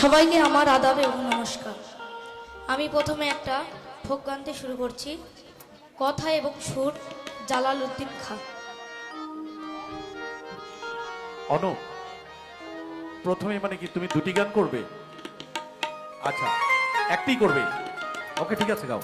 সবাইকে আমার আদাব এবং নমস্কার। আমি প্রথমে একটা ফোক গানতে শুরু করছি। কথা এবং সুর জালাল উদ্দিন খান অনু প্রথমে মানে কি তুমি দুটি গান করবে? আচ্ছা একটি করবে। ওকে, ঠিক আছে, গাও।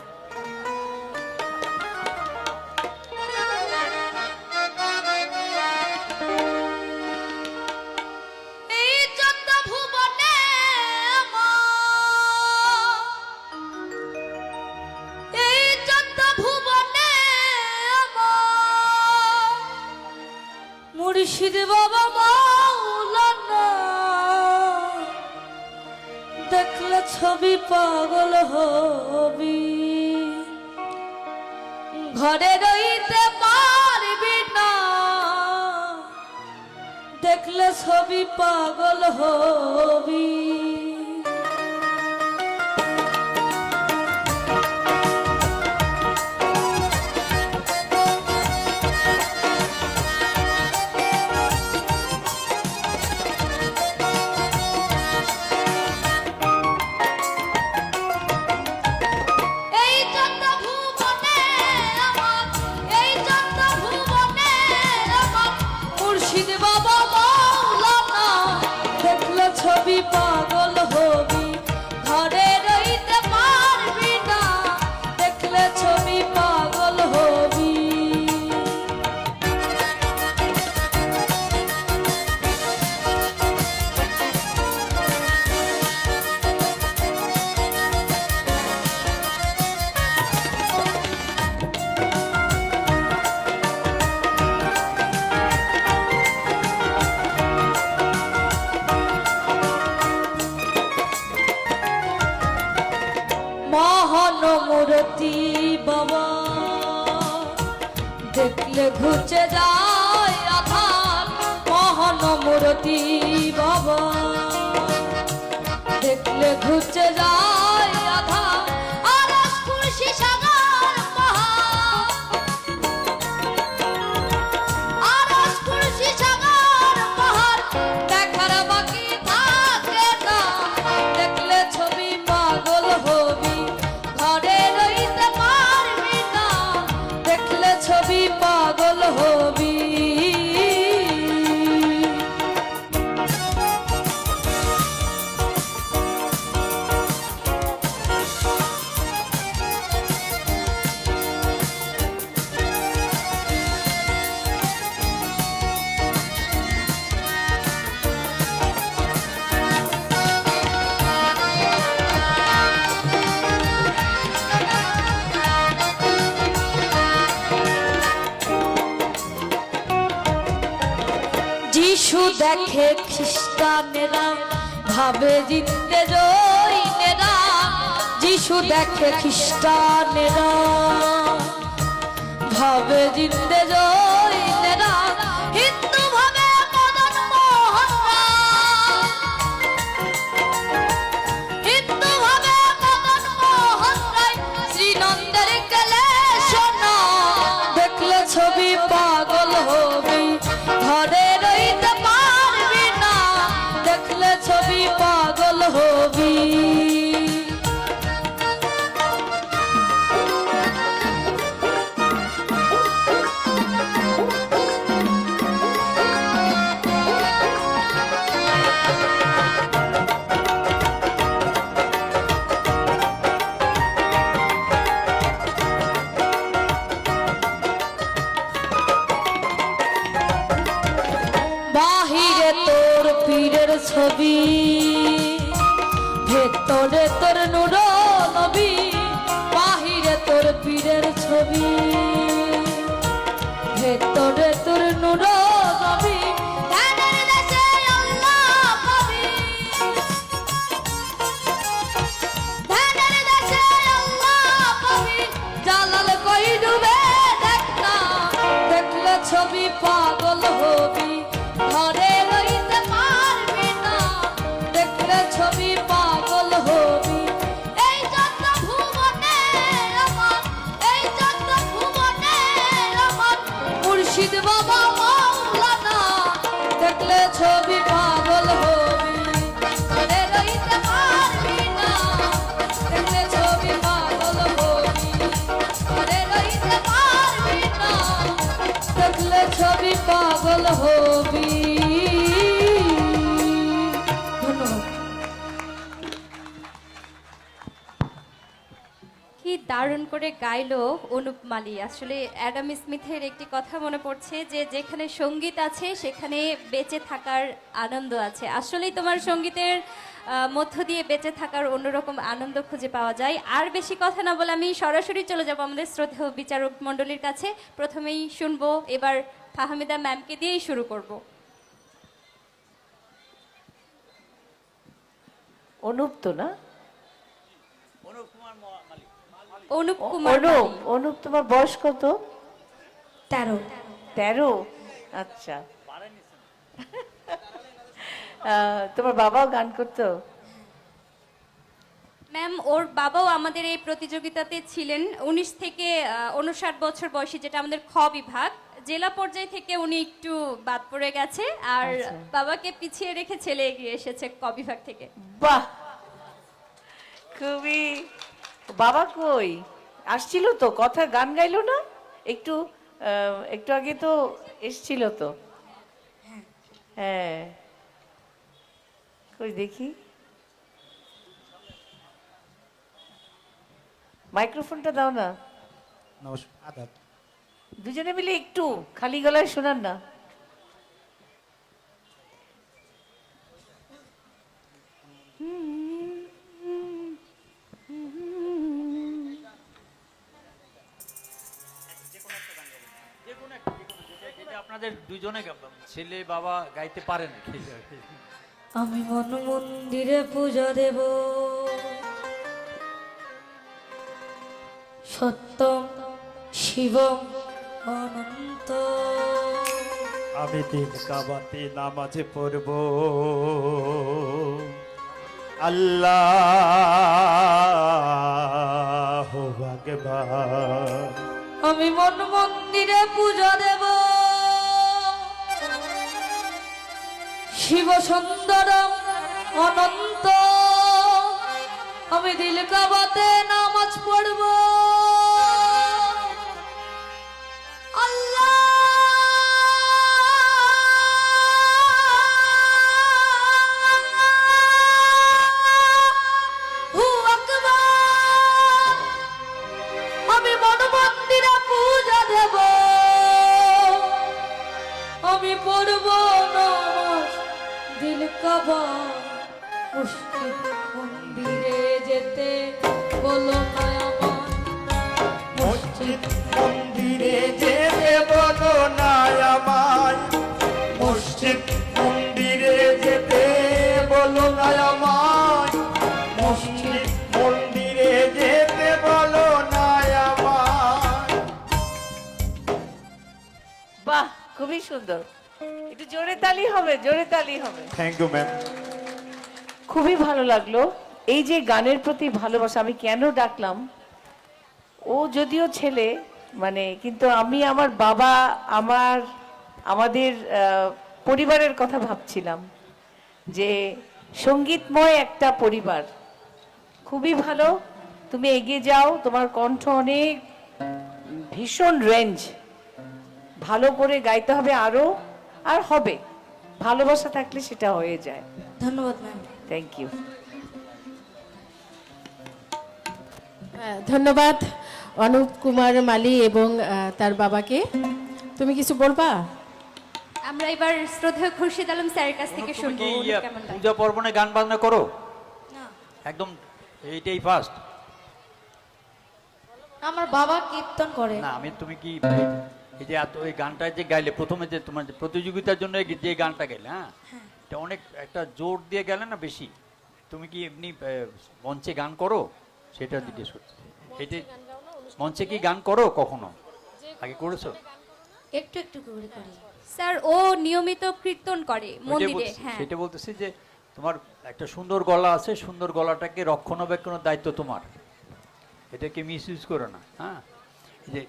বাবা মাওলানা দেখলে ছবি পাগল হবি। ঘরে রইতে পারবি না। দেখলে ছবি পাগল হবি। মূর্তি বাবা। দেখলে ঘুচে যায় আধার মহান মূরতি বাবা। দেখলে ঘুচে যায় দেখে খ্রিস্টানেরা ভাবে জিন্দে জৈনেরা যিশু দেখে খ্রিস্টানেরা ভাবে জিন্দে জৈনেরা ছবি। ভেতরে তোর নুর নবী বাহিরে তোর পীরের ছবি। ভেতরে তোর নুর মুর্শিদ বাবা। দারুণ করে গাইলো অনুপ মালি আসলে অ্যাডাম স্মিথের একটি কথা মনে পড়ছে যে, যেখানে সংগীত আছে, সেখানে বেঁচে থাকার আনন্দ আছে। আসলেই তোমার সঙ্গীতের মধ্য দিয়ে বেঁচে থাকার অন্যরকম আনন্দ খুঁজে পাওয়া যায়। আর বেশি কথা না বলে আমি সরাসরি চলে যাব আমাদের শ্রদ্ধেয় বিচারক মণ্ডলীর কাছে। প্রথমেই শুনব, এবার ফাহমিদা ম্যামকে দিয়েই শুরু করব। অনুপ তো না? অনুপ কুমার অনুপ অনুপ তোমার বয়স কত? তেরো। তেরো? আচ্ছা। তোমার বাবাও গান করতো? ম্যাম ওর বাবাও আমাদের এই প্রতিযোগিতাতে ছিলেন। উনিশ থেকে উনষাট বছর বয়সী যেটা আমাদের খ বিভাগ। জেলা পর্যায় থেকে উনি একটু বাদ পড়ে গেছে আর আচ্ছা। বাবাকে পিছিয়ে রেখে ছেলে এগিয়ে এসেছে ক বিভাগ থেকে। বাহ! খুবই বাবা কই? আসছিল তো কথা গান গাইলো না? একটু একটু আগে তো এসছিল তো। হ্যাঁ। কই দেখি। মাইক্রোফোনটা দাও না। দুজনে মিলে একটু খালি গলায় শোনান না। দুজনে ছেলে বাবা গাইতে পারে না। আমি মন মন্দিরে পূজা দেব। সত্যম শিবম অনন্ত। আমি দিন কাবাতে নামাজে পড়ব। আল্লাহ আকবার। আমি মন মন্দিরে পূজা দেব। শিব সুন্দর অনন্ত। আমি দিল কাবাতে নামাজ পড়ব। মন্দিরে যেতে বলো মসজিদ মন্দিরে যেতে বলো না আমায় মসজিদ মন্দিরে যেতে বলো না আমায় মসজিদ মন্দিরে যেতে বলো না আমায় বাহ খুবই সুন্দর। একটু জোরে তালি হবে জোরে তালি হবে। থ্যাংক ইউ ম্যাম খুবই ভালো লাগল। এই যে গানের প্রতি ভালোবাসা, আমি কেন ডাকলাম? ও যদিও ছেলে মানে কিন্তু আমি আমার বাবা, আমার, আমাদের পরিবারের কথা ভাবছিলাম যে সঙ্গীতময় একটা পরিবার। খুবই ভালো। তুমি এগিয়ে যাও, তোমার কণ্ঠ অনেক, ভীষণ রেঞ্জ ভালো করে গাইতে হবে আরও, আর হবে। ভালোবাসা থাকলে সেটা হয়ে যায়। ধন্যবাদ ম্যাম। থ্যাংক ইউ হ্যাঁ, ধন্যবাদ অনুপ কুমার মালি এবং তার বাবাকে। তুমি কিছু বলবা? আমরা এবার শ্রদ্ধেয় খুরশিদ আলম স্যারের কাছ থেকে শুনব। পূজা পার্বণে গান বাজনা করো? না। একদম এইটাই ফার্স্ট আমার বাবা কীর্তন করে। না আমি তুমি কি এই- যে এত এই গানটা যে গাইলে প্রথমে যে তোমার যে প্রতিযোগিতার জন্য এই যে গানটা গাইলে হ্যাঁ। এটা অনেক একটা জোর দিয়ে গেলে না বেশি? তুমি কি এমনি মঞ্চে গান করো? সেটা জিজ্ঞেস করছি। এটা মঞ্চে কি গান করো কখনো? আগে করেছ? একটু একটু করে করি। স্যার ও নিয়মিত কীর্তন করে মন্দিরে হ্যাঁ। সেটা বলতেছি যে তোমার একটা সুন্দর গলা আছে সুন্দর গলাটাকে রক্ষণাবেক্ষণের দায়িত্ব তোমার। এটাকে মিস ইউজ করো না হ্যাঁ? যে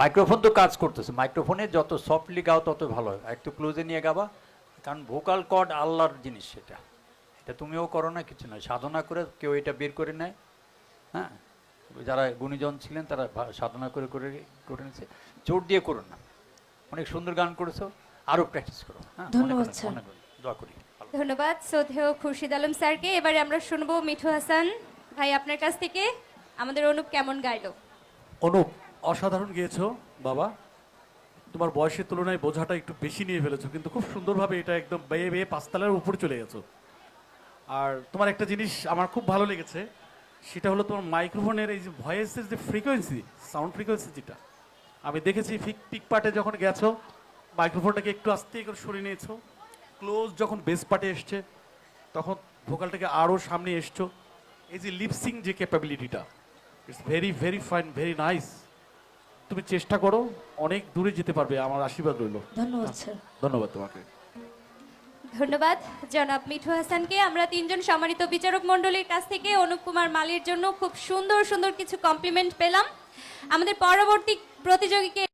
মাইক্রোফোন তো কাজ করতেছে মাইক্রোফোনে যত সফটলি গাও তত ভালো হয়। একটু ক্লোজে নিয়ে গাবা। কারণ ভোকাল কর্ড আল্লাহর জিনিস সেটা এটা তুমিও করো না কিছু নয়। সাধনা করে কেউ এটা বের করে নেয়। হ্যাঁ? যারা গুণীজন ছিলেন তারা সাধনা করে করে করে নিচ্ছে জোর দিয়ে করো না। অনেক সুন্দর গান করেছ। আরও প্র্যাকটিস করো। হ্যাঁ? ধন্যবাদ, দোয়া করি। ধন্যবাদ। শ্রদ্ধেয় খুরশিদ আলম স্যারকে। এবারে আমরা শুনব মিঠু হাসান। ভাই আপনার কাছ থেকে আমাদের অনুপ কেমন গাইলো? অনুপ অসাধারণ গিয়েছো বাবা। তোমার বয়সের তুলনায় বোঝাটা একটু বেশি নিয়ে ফেলেছো, কিন্তু খুব সুন্দরভাবে এটা একদম বেয়ে বেয়ে পাঁচতলার উপরে চলে গেছো। আর তোমার একটা জিনিস আমার খুব ভালো লেগেছে, সেটা হলো তোমার মাইক্রোফোনের এই যে ভয়েসের যে ফ্রিকোয়েন্সি সাউন্ড ফ্রিকোয়েন্সি যেটা, আমি দেখেছি ফিক পিক পার্টে যখন গেছো, মাইক্রোফোনটাকে একটু আস্তে করে সরিয়ে নিয়েছো ক্লোজ যখন বেস পার্টে এসছে, তখন ভোকালটাকে আরও সামনে এসছো। এই যে লিপসিং যে ক্যাপাবিলিটিটা it's very very fine very nice তুমি চেষ্টা করো অনেক দূরে যেতে পারবে আমার আশীর্বাদ রইল। ধন্যবাদ স্যার। ধন্যবাদ তোমাকে। ধন্যবাদ। জনাব মিঠু হাসানকে আমরা তিনজন সম্মানিত বিচারক মণ্ডলীর কাছ থেকে অনুপ কুমার মালির জন্য খুব সুন্দর সুন্দর কিছু কমপ্লিমেন্ট পেলাম। আমাদের পরবর্তী প্রতিযোগীকে